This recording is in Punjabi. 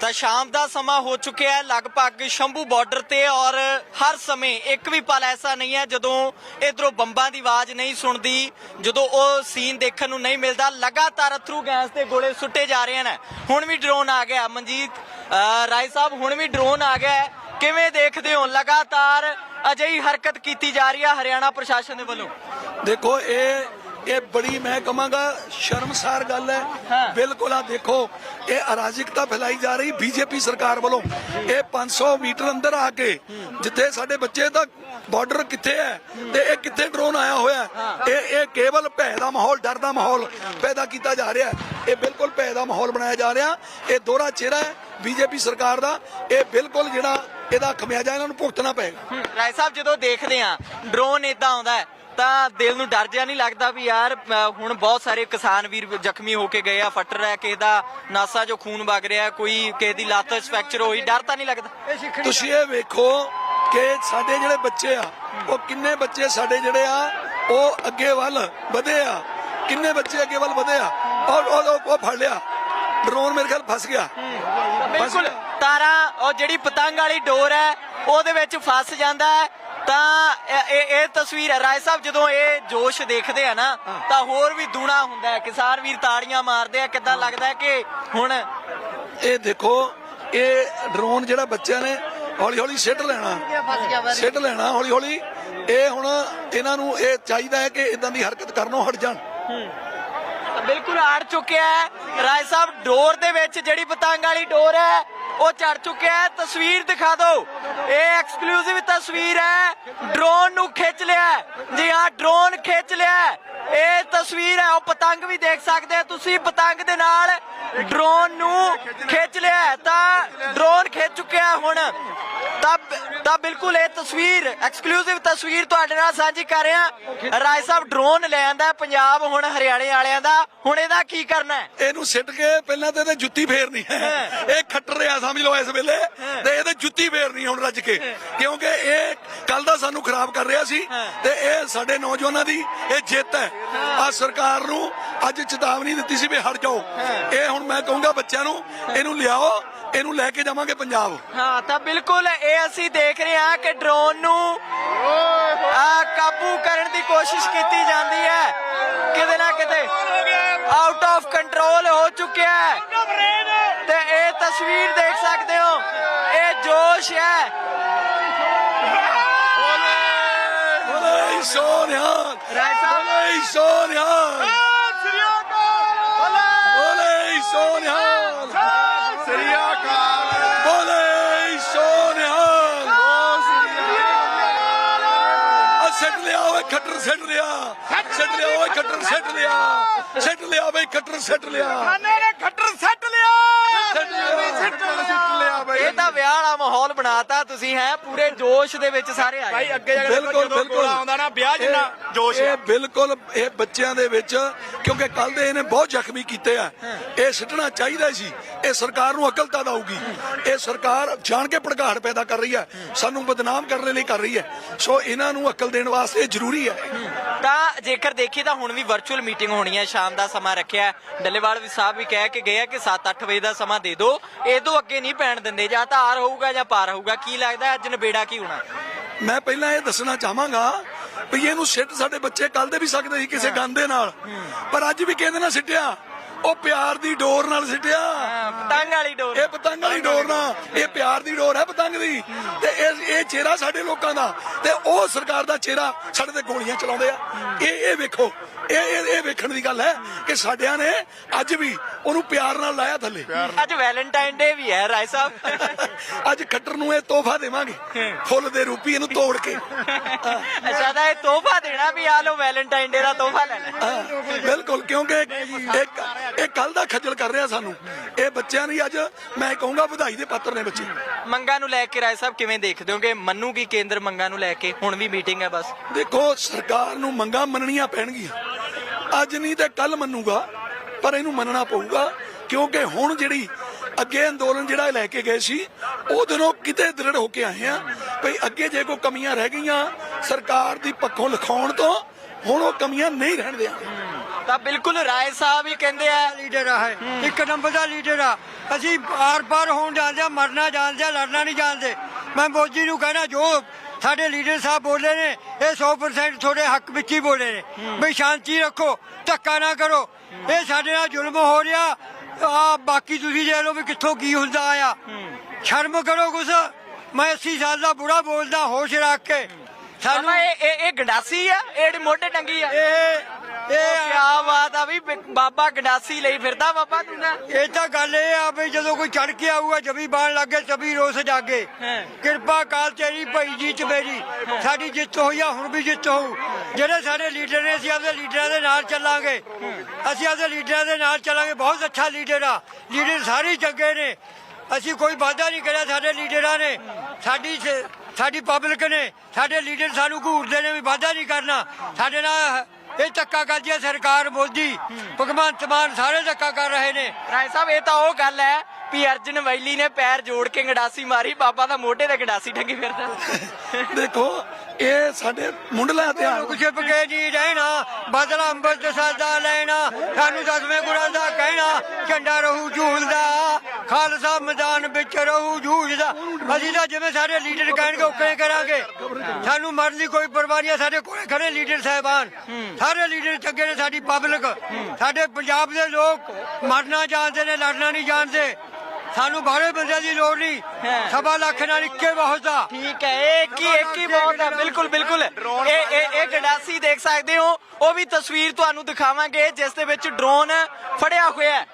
ਤਾਂ ਸ਼ਾਮ ਦਾ ਸਮਾਂ ਹੋ ਚੁੱਕਿਆ ਹੈ, ਲਗਭਗ ਸ਼ੰਭੂ ਬਾਰਡਰ ਤੇ ਔਰ ਹਰ ਸਮੇਂ ਇੱਕ ਵੀ ਪਲ ਐਸਾ ਨਹੀਂ ਹੈ ਜਦੋਂ ਇਧਰੋਂ ਬੰਬਾਂ ਦੀ ਆਵਾਜ਼ ਨਹੀਂ ਸੁਣਦੀ, ਜਦੋਂ ਉਹ ਸੀਨ ਦੇਖਣ ਨੂੰ ਨਹੀਂ ਮਿਲਦਾ, ਲਗਾਤਾਰ ਅਥਰੂ ਗੈਸ ਦੇ ਗੋਲੇ ਸੁੱਟੇ ਜਾ ਰਹੇ ਹਨ। ਹੁਣ ਵੀ ਡਰੋਨ ਆ ਗਿਆ, ਮਨਜੀਤ ਰਾਏ ਸਾਹਿਬ, ਹੁਣ ਵੀ ਡਰੋਨ ਆ ਗਿਆ ਕਿਵੇਂ ਦੇਖਦੇ ਹੋ? ਲਗਾਤਾਰ ਅਜਿਹੀ ਹਰਕਤ ਕੀਤੀ ਜਾ ਰਹੀ ਹੈ ਹਰਿਆਣਾ ਪ੍ਰਸ਼ਾਸਨ ਦੇ ਵੱਲੋਂ? ਦੇਖੋ, ਇਹ ਇਹ ਬੜੀ ਮੈਂ ਕਹਾਂਗਾ ਸ਼ਰਮਸਾਰ ਗੱਲ ਹਾਂ। ਬਿਲਕੁਲ ਆ ਦੇਖੋ ਇਹ ਅਰਾਜਕਤਾ ਫੈਲਾਈ ਜਾ ਰਹੀ ਬੀਜੇਪੀ ਸਰਕਾਰ ਵੱਲੋਂ ਇਹ 500 ਮੀਟਰ ਅੰਦਰ ਆ ਕੇ ਜਿੱਥੇ ਸਾਡੇ ਬੱਚੇ ਦਾ ਬਾਰਡਰ ਕਿੱਥੇ ਹੈ ਤੇ ਇਹ ਕਿੱਥੇ ਡਰੋਨ ਆਇਆ ਹੋਇਆ? ਇਹ ਇਹ ਕੇਵਲ ਭੈ ਦਾ ਮਾਹੌਲ ਡਰ ਦਾ ਮਾਹੌਲ ਪੈਦਾ ਕੀਤਾ ਜਾ ਰਿਹਾ ਹੈ। ਇਹ ਬਿਲਕੁਲ ਭੈ ਦਾ ਮਾਹੌਲ ਬਣਾਇਆ ਜਾ ਰਿਹਾ ਇਹ ਦੋਹਰਾ ਚਿਹਰਾ ਹੈ ਬੀਜੇਪੀ ਸਰਕਾਰ ਦਾ ਇਹ ਬਿਲਕੁਲ ਜਿਹੜਾ ਇਹਦਾ ਖਮਿਆਜਾ ਇਹਨਾਂ ਨੂੰ ਭੁਗਤਣਾ ਪਏਗਾ ਰਾਏ ਸਾਹਿਬ ਜਦੋਂ ਦੇਖਦੇ ਆ ਡਰੋਨ ਇਦਾਂ ਆਉਂਦਾ ਹੈ, ਤਾਂ ਦਿਲ ਨੂੰ ਡਰ ਜਿਹਾ ਨਹੀਂ ਲੱਗਦਾ ਵੀ ਯਾਰ ਹੁਣ ਬਹੁਤ ਸਾਰੇ ਕਿਸਾਨ ਵੀਰ ਜ਼ਖਮੀ ਹੋ ਕੇ ਗਏ ਆ ਫੱਟਰ ਹੈ ਕਿਸੇ ਦਾ ਨਾਸਾ ਜੋ ਖੂਨ ਵਗ ਰਿਹਾ ਕੋਈ ਕਿਸੇ ਦੀ ਲੱਤ ਫ੍ਰੈਕਚਰ ਹੋਈ ਡਰ ਤਾਂ ਨਹੀਂ ਲੱਗਦਾ? ਤੁਸੀਂ ਇਹ ਵੇਖੋ ਕਿ ਸਾਡੇ ਜਿਹੜੇ ਬੱਚੇ ਆ ਉਹ ਕਿੰਨੇ ਬੱਚੇ ਸਾਡੇ ਜਿਹੜੇ ਆ ਉਹ ਅੱਗੇ ਵੱਲ ਵਧੇ ਆ। ਕਿੰਨੇ ਬੱਚੇ ਅੱਗੇ ਵੱਲ ਵਧੇ ਆ। ਔਰ ਉਹ ਉਹ- ਉਹ ਫੜ ਲਿਆ। ਡਰੋਨ ਮੇਰੇ ਖਿਆਲ ਫਸ ਗਿਆ। ਬਿਲਕੁਲ। ਤਾਰਾਂ ਉਹ ਜਿਹੜੀ ਪਤੰਗ ਵਾਲੀ ਡੋਰ ਹੈ ਉਹਦੇ ਵਿੱਚ ਫਸ ਜਾਂਦਾ ਹੈ। ਤਾਂ ਇਹ- ਇਹ ਤਸਵੀਰ ਹੈ। ਰਾਏ ਸਾਹਿਬ ਜਦੋਂ ਇਹ ਜੋਸ਼ ਦੇਖਦੇ ਆ ਨਾ ਤਾਂ ਹੋਰ ਵੀ ਦੂਣਾ ਹੁੰਦਾ ਹੈ। ਕਿਸਾਨ ਵੀਰ ਤਾੜੀਆਂ ਮਾਰਦੇ ਆ। ਕਿੱਦਾਂ ਲੱਗਦਾ ਕਿ ਹੁਣ ਇਹ ਦੇਖੋ ਇਹ ਡਰੋਨ ਜਿਹੜਾ ਬੱਚਿਆਂ ਨੇ ਹੌਲੀ ਹੌਲੀ ਸਿੱਟ ਲੈਣਾ। ਸਿੱਟ ਲੈਣਾ ਹੌਲੀ ਹੌਲੀ ਇਹ ਹੁਣ ਇਹਨਾਂ ਨੂੰ ਇਹ ਚਾਹੀਦਾ ਹੈ ਕਿ ਇਦਾਂ ਦੀ ਹਰਕਤ ਕਰਨੋਂ ਹਟ ਜਾਣ। ਬਿਲਕੁਲ ਆੜ ਚੁੱਕਿਆ ਹੈ। ਰਾਏ ਸਾਹਿਬ ਡੋਰ ਦੇ ਵਿੱਚ ਜਿਹੜੀ ਪਤੰਗ ਵਾਲੀ ਡੋਰ ਹੈ ਉਹ ਚੜ ਚੁੱਕਿਆ ਹੈ। ਤਸਵੀਰ ਦਿਖਾ ਦਿਓ। ਇਹ ਐਕਸਕਲੂਸਿਵ ਤਸਵੀਰ ਹੈ। ਡਰੋਨ ਨੂੰ ਖਿੱਚ ਲਿਆ ਜੀ ਹਾਂ ਡਰੋਨ ਖਿੱਚ ਲਿਆ ਇਹ ਤਸਵੀਰ ਹੈ। ਉਹ ਪਤੰਗ ਵੀ ਦੇਖ ਸਕਦੇ ਆ ਤੁਸੀਂ। ਪਤੰਗ ਦੇ ਨਾਲ ਡਰੋਨ ਨੂੰ ਖਿੱਚ ਲਿਆ ਤਾਂ ਡਰੋਨ ਖਿੱਚ ਚੁੱਕਿਆ ਹੁਣ। ਤਾਂ ਤਾਂ ਬਿਲਕੁਲ ਇਹ ਤਸਵੀਰ ਐਕਸਕਲੂਸਿਵ ਤਸਵੀਰ ਤੁਹਾਡੇ ਨਾਲ ਸਾਂਝੀ ਕਰ ਰਿਹਾ ਰਾਏ ਸਾਹਿਬ ਡਰੋਨ ਲੈ ਆਂਦਾ ਪੰਜਾਬ ਹੁਣ ਹਰਿਆਣੇ ਵਾਲਿਆਂ ਦਾ। ਹੁਣ ਇਹਦਾ ਕੀ ਕਰਨਾ ਹੈ? ਇਹਨੂੰ ਸਿੱਟ ਕੇ ਪਹਿਲਾਂ ਤੇ ਇਹਦੇ ਜੁੱਤੀ ਫੇਰਨੀ ਹੈ। ਇਹ ਖੱਟਰ ਰਿਹਾ ਸਮਝ ਲਓ ਇਸ ਵੇਲੇ। ਤੇ ਇਹਦੇ ਜੁੱਤੀ ਫੇਰਨੀ ਹੁਣ ਰੱਜ ਕੇ। ਕਿਉਂਕਿ ਇਹ ਕੱਲ ਦਾ ਸਾਨੂੰ ਖਰਾਬ ਕਰ ਰਿਹਾ ਸੀ। ਤੇ ਇਹ ਸਾਡੇ ਨੌਜਵਾਨਾਂ ਦੀ ਇਹ ਜਿੱਤ ਹੈ। ਆ ਸਰਕਾਰ ਨੂੰ ਅੱਜ ਚੇਤਾਵਨੀ ਦਿੱਤੀ ਸੀ ਵੀ ਹਟ ਜਾਓ। ਇਹ ਹੁਣ ਮੈਂ ਕਹੂੰਗਾ ਬੱਚਿਆਂ ਨੂੰ ਇਹਨੂੰ ਲਿਆਓ। ਇਹਨੂੰ ਲੈ ਕੇ ਜਾਵਾਂਗੇ ਪੰਜਾਬ। ਹਾਂ ਤਾਂ ਬਿਲਕੁਲ ਇਹ ਅਸੀਂ ਦੇਖ ਰਹੇ ਹਾਂ ਕਿ ਡਰੋਨ ਨੂੰ ਆ ਕਾਬੂ ਕਰਨ ਦੀ ਕੋਸ਼ਿਸ਼ ਕੀਤੀ ਜਾਂਦੀ ਹੈ। ਕਿਤੇ ਨਾ ਕਿਤੇ ਆਊਟ ਆਫ ਕੰਟਰੋਲ ਹੋ ਚੁੱਕਿਆ ਹੈ। ਤੇ ਇਹ ਤਸਵੀਰ ਦੇਖ ਸਕਦੇ ਹੋ ਇਹ ਜੋਸ਼ ਹੈ। ਬੋਲੇ ਸੋਨਿਆ ਰਾਏ ਸਾਹਿਬ। ਬੋਲੇ ਸੋਨਿਆ ਖੱਟਰ ਸਿੱਟ ਲਿਆ। ਸਿੱਟ ਲਿਆ ਓਏ ਖੱਟਰ ਸਿੱਟ ਲਿਆ। ਸਿੱਟ ਲਿਆ ਬਈ ਖੱਟਰ ਸਿੱਟ ਲਿਆ। ਖੱਟਰ ਸੱਟ ਲਿਆ। ਸਿੱਟ ਲਿਆ। ਸਿੱਟ ਲਿਆ। ਬਈ। ਇਹ ਤਾਂ ਵਿਆਹ ਵਾਲਾ ਮਾਹੌਲ ਬਣਾਤਾ ਤੁਸੀਂ ਹੈ? ਪੂਰੇ ਜੋਸ਼ ਦੇ ਵਿੱਚ ਸਾਰੇ ਆਏ। ਭਾਈ ਅੱਗੇ ਜਾ ਕੇ ਬਿਲਕੁਲ ਜਦੋਂ ਬਿਲਕੁਲ। ਆਉਂਦਾ ਨਾ ਵਿਆਹ ਜਿੰਨਾ ਇਹ- ਜੋਸ਼ ਇਹ ਆ। ਬਿਲਕੁਲ ਇਹ ਬੱਚਿਆਂ ਦੇ ਵਿੱਚ ਕਿਉਂਕਿ ਕੱਲ ਦੇ ਇਹਨੇ ਬਹੁਤ ਜ਼ਖਮੀ ਕੀਤੇ ਆ। ਇਹ ਸਿੱਟਣਾ ਚਾਹੀਦਾ ਸੀ। ਇਹ ਸਰਕਾਰ ਨੂੰ ਅਕਲ ਤਾਂ ਦਊਗੀ ਇਹ ਸਰਕਾਰ ਜਾਣ ਕੇ ਭੜਕਾਹਟ ਪੈਦਾ ਕਰ ਰਹੀ ਹੈ। ਸਾਨੂੰ ਬਦਨਾਮ ਕਰਨ ਲਈ ਕਰ ਰਹੀ ਹੈ। ਸੋ ਇਹਨਾਂ ਨੂੰ ਅਕਲ ਦੇਣ ਵਾਸਤੇ ਜ਼ਰੂਰੀ ਹੈ। ਤਾਂ ਜੇਕਰ ਦੇਖੀਏ ਤਾਂ ਹੁਣ ਵੀ ਵਰਚੁਅਲ ਮੀਟਿੰਗ ਹੋਣੀ ਹੈ। ਸ਼ਾਮ ਦਾ ਸਮਾਂ ਰੱਖਿਆ। ਡੱਲੇਵਾਲ ਵੀ ਸਾਹਿਬ ਵੀ ਕਹਿ ਕੇ ਗਏ ਆ ਕਿ 7-8 ਵਜੇ ਦਾ ਸਮਾਂ ਦੇ ਦਿਓ। ਇਹ ਤੋਂ ਅੱਗੇ ਨਹੀਂ ਪੈਣ ਦਿੰਦੇ। ਜਾਂ ਤਾਂ ਆਰ ਹੋਊਗਾ ਜਾਂ ਪਾਰ ਹੋਊਗਾ। ਕੀ ਲੱਗਦਾ ਅੱਜ ਨਵੇੜਾ ਕੀ ਹੋਣਾ? ਮੈਂ ਪਹਿਲਾਂ ਇਹ ਦੱਸਣਾ ਚਾਹਾਂਗਾ ਵੀ ਇਹਨੂੰ ਸਿੱਟ ਸਾਡੇ ਬੱਚੇ ਕੱਲ ਦੇ ਵੀ ਸਕਦੇ ਸੀ ਕਿਸੇ ਗੰਦੇ ਨਾਲ। ਪਰ ਅੱਜ ਵੀ ਕਹਿੰਦੇ ਨਾ ਸਿੱਟਿਆ। ਉਹ ਪਿਆਰ ਦੀ ਡੋਰ ਨਾਲ ਸਿੱਟਿਆ। ਪਤੰਗ ਵਾਲੀ ਡੋਰ। ਇਹ ਪਤੰਗ ਵਾਲੀ ਡੋਰ ਨਾ ਇਹ ਪਿਆਰ ਦੀ ਡੋਰ ਹੈ ਪਤੰਗ ਦੀ। ਤੇ ਇਹ ਇਹ ਚਿਹਰਾ ਸਾਡੇ ਲੋਕਾਂ ਦਾ। ਤੇ ਉਹ ਸਰਕਾਰ ਦਾ ਚਿਹਰਾ ਸਾਡੇ ਤੇ ਗੋਲੀਆਂ ਚਲਾਉਂਦੇ ਆ। ਇਹ ਇਹ ਵੇਖੋ ਇਹ ਇਹ ਇਹ ਵੇਖਣ ਦੀ ਗੱਲ ਹੈ ਕਿ ਸਾਡਿਆਂ ਨੇ ਅੱਜ ਵੀ ਉਹਨੂੰ ਪਿਆਰ ਨਾਲ ਲਾਇਆ ਥੱਲੇ। ਅੱਜ ਵੈਲੈਂਟਾਈਨ ਡੇ ਵੀ ਹੈ ਰਾਏ ਸਾਹਿਬ। ਅੱਜ ਖੱਟਰ ਨੂੰ ਇਹ ਤੋਹਫਾ ਦੇਵਾਂਗੇ। ਫੁੱਲ ਦੇ ਰੂਪੀ ਇਹਨੂੰ ਤੋੜ ਕੇ। ਅੱਛਾ ਤਾਂ ਇਹ ਤੋਹਫਾ ਦੇਣਾ ਵੀ ਆ ਲਓ ਵੈਲੈਂਟਾਈਨ ਡੇ ਦਾ ਤੋਹਫਾ ਲੈਣਾ। ਬਿਲਕੁਲ ਕਿਉਂਕਿ ਇਹ ਕੱਲ ਦਾ ਖੱਜਲ ਕਰ ਰਿਹਾ ਸਾਨੂੰ। ਇਹ ਬੱਚਿਆਂ ਦੀ ਅੱਜ ਮੈਂ ਕਹੂੰਗਾ ਵਧਾਈ ਦੇ ਪਾਤਰ ਨੇ ਬੱਚੇ। ਮੰਗਾਂ ਨੂੰ ਲੈ ਕੇ ਰਾਏ ਸਾਹਿਬ ਕਿਵੇਂ ਦੇਖਦੇ ਹੋਗੇ? ਮੰਨੂਗੀ ਕੇਂਦਰ ਮੰਗਾਂ ਨੂੰ ਲੈ ਕੇ? ਹੁਣ ਵੀ ਮੀਟਿੰਗ ਹੈ ਬਸ। ਦੇਖੋ ਸਰਕਾਰ ਨੂੰ ਮੰਗਾਂ ਮੰਨਣੀਆਂ ਪੈਣਗੀਆਂ। ਅੱਜ ਨਹੀਂ ਤੇ ਕੱਲ ਮੰਨੂਗਾ ਪਰ ਇਹਨੂੰ ਮੰਨਣਾ ਪਊਗਾ ਕਿਉਂਕਿ ਹੁਣ ਜਿਹੜੀ ਅੱਗੇ ਅੰਦੋਲਨ ਜਿਹੜਾ ਲੈ ਕੇ ਗਏ ਸੀ ਉਹ ਦਿਨੋਂ ਕਿਤੇ ਦ੍ਰਿੜ ਹੋ ਕੇ ਆਏ ਆ। ਭਈ ਅੱਗੇ ਜੇ ਕੋਈ ਕਮੀਆਂ ਰਹਿ ਗਈਆਂ ਸਰਕਾਰ ਦੀ ਪੱਖੋਂ ਲਿਖਾਉਣ ਤੋਂ ਹੁਣ ਉਹ ਕਮੀਆਂ ਨਹੀਂ ਰਹਿਣ ਦਿਆਂਗੇ ਤਾਂ ਬਿਲਕੁਲ ਰਾਏ ਸਾਹਿਬ ਹੀ ਕਹਿੰਦੇ ਆ। ਲੀਡਰ ਆ ਇਹ। ਇੱਕ ਨੰਬਰ ਦਾ ਲੀਡਰ ਆ। ਅਸੀਂ ਆਰ ਪਾਰ ਹੋਣ ਜਾਣਦੇ ਆ ਮਰਨਾ ਜਾਣਦੇ ਆ ਲੜਨਾ ਨਹੀਂ ਜਾਣਦੇ ਮੈਂ ਮੋਦੀ ਨੂੰ ਕਹਿਣਾ ਜੋ ਸਾਡੇ ਲੀਡਰ ਸਾਹਿਬ ਬੋਲੇ ਨੇ ਇਹ 100% ਤੁਹਾਡੇ ਹੱਕ ਵਿੱਚ ਹੀ ਬੋਲੇ ਨੇ। ਵੀ ਸ਼ਾਂਤੀ ਰੱਖੋ ਧੱਕਾ ਨਾ ਕਰੋ। ਇਹ ਸਾਡੇ ਨਾਲ ਜ਼ੁਲਮ ਹੋ ਰਿਹਾ। ਆ ਬਾਕੀ ਤੁਸੀਂ ਦੇਖ ਲਓ ਵੀ ਕਿੱਥੋਂ ਕੀ ਹੁੰਦਾ ਆ। ਸ਼ਰਮ ਕਰੋ ਕੁਛ। ਮੈਂ 80 ਸਾਲ ਦਾ ਬੁੜਾ ਬੋਲਦਾ ਹੋਸ਼ ਰੱਖ ਕੇ। ਸਾਨੂੰ ਇਹ ਇਹ ਇਹ ਗੰਡਾਸੀ ਆ ਇਹ ਜਿਹੜੀ ਮੋਢੇ ਟੰਗੀ ਆ। ਇਹ ਇਹ ਕੀ ਬਾਤ ਆ ਵੀ ਬ- ਬਾਬਾ ਗੰਡਾਸੀ ਲਈ ਫਿਰਦਾ ਬਾਬਾ ਤੂੰ ਨਾ ਇਹ ਤਾਂ ਗੱਲ ਇਹ ਆ ਵੀ ਜਦੋਂ ਕੋਈ ਚੜ ਕੇ ਆਊਗਾ ਜਬੀ ਬਾਣ ਲੱਗੇ ਤਬੀ ਰੋਸ ਜਾਗੇ। ਹਾਂ। ਕਿਰਪਾ ਕਾਲ ਤੇਰੀ ਭਾਈ ਜੀ ਚ ਮੇਰੀ। ਸਾਡੀ ਜਿੱਤ ਹੋਈ ਆ ਹੁਣ ਵੀ ਜਿੱਤ ਹੋਊ। ਜਿਹੜੇ ਸਾਡੇ ਲੀਡਰ ਨੇ ਅਸੀਂ ਆਪਦੇ ਲੀਡਰਾਂ ਦੇ ਨਾਲ ਚੱਲਾਂਗੇ। ਅਸੀਂ ਆਪਦੇ ਲੀਡਰਾਂ ਦੇ ਨਾਲ ਚੱਲਾਂਗੇ। ਬਹੁਤ ਅੱਛਾ ਲੀਡਰ ਆ। ਲੀਡਰ ਸਾਰੇ ਹੀ ਚੰਗੇ ਨੇ। ਅਸੀਂ ਕੋਈ ਵਾਅਦਾ ਨਹੀਂ ਕਰਿਆ ਸਾਡੇ ਲੀਡਰਾਂ ਨੇ। ਸਾਡੀ ਸ- ਸਾਡੀ ਪਬਲਿਕ ਨੇ। ਸਾਡੇ ਲੀਡਰ ਸਾਨੂੰ ਘੂਰਦੇ ਨੇ ਵੀ ਵਾਅਦਾ ਨਹੀਂ ਕਰਨਾ। ਸਾਡੇ ਨਾਲ ਧੱਕਾ ਕਰਦੀ ਹੈ ਸਰਕਾਰ ਮੋਦੀ। ਭਗਵੰਤ ਮਾਨ ਸਾਰੇ ਧੱਕਾ ਕਰ ਰਹੇ ਨੇ। ਰਾਏ ਸਾਹਿਬ ਇਹ ਤਾਂ ਉਹ ਗੱਲ ਹੈ ਵੀ ਅਰਜਨ ਵੈਲੀ ਨੇ ਪੈਰ ਜੋੜ ਕੇ ਗੰਡਾਸੀ ਮਾਰੀ ਬਾਬਾ ਦਾ ਮੋਢੇ ਤੇ ਗੰਡਾਸੀ ਟੰਗੀ ਫਿਰਦਾ। ਦੇਖੋ ਇਹ ਸਾਡੇ ਮੁੰਡਲਾ ਧਿਆਨ ਲੋਕ ਛਿਪ ਕੇ ਨਹੀਂ ਰਹਿਣਾ ਬਦਲਾ ਅੰਮ੍ਰਿਤ ਸਾਦਾ ਲੈਣਾ ਸਾਨੂੰ ਦਸਵੇਂ ਗੁਰਾਂ ਦਾ ਕਹਿਣਾ ਝੰਡਾ ਰਹੂ ਝੂਲਦਾ। ਖਾਲਸਾ ਮੈਦਾਨ ਵਿੱਚ ਰਹੂ ਜੂਝਦਾ ਅਸੀਂ ਤਾਂ ਜਿਵੇਂ ਸਾਡੇ ਲੀਡਰ ਕਹਿਣਗੇ ਉਕਰੇ ਕਰਾਂਗੇ। ਸਾਨੂੰ ਮਰਨ ਦੀ ਕੋਈ ਪਰਵਾਹ ਨਹੀਂ ਸਾਡੇ ਕੋਲੇ ਖੜੇ ਲੀਡਰ ਸਾਹਿਬਾਨ। ਸਾਰੇ ਲੀਡਰ ਚੰਗੇ ਨੇ ਸਾਡੀ ਪਬਲਿਕ। ਸਾਡੇ ਪੰਜਾਬ ਦੇ ਲੋਕ ਮਰਨਾ ਜਾਣਦੇ ਨੇ ਲੜਨਾ ਨਹੀਂ ਜਾਣਦੇ। ਸਾਨੂੰ ਬਾਹਰੇ ਬੰਦਿਆਂ ਦੀ ਲੋੜ ਨਹੀਂ। ਸਵਾ ਲੱਖ ਨਾਲ ਇੱਕੇ ਬਹੁਤ ਆ ਠੀਕ ਹੈ ਇਹ ਇੱਕ ਹੀ ਇੱਕ ਹੀ ਬਹੁਤ ਹੈ ਬਿਲਕੁਲ ਬਿਲਕੁਲ। ਇਹ ਇਹ ਇਹ ਗੰਡਾਸੀ ਦੇਖ ਸਕਦੇ ਹੋ। ਉਹ ਵੀ ਤਸਵੀਰ ਤੁਹਾਨੂੰ ਦਿਖਾਵਾਂਗੇ ਜਿਸ ਦੇ ਵਿੱਚ ਡਰੋਨ ਫੜਿਆ ਹੋਇਆ ਹੈ।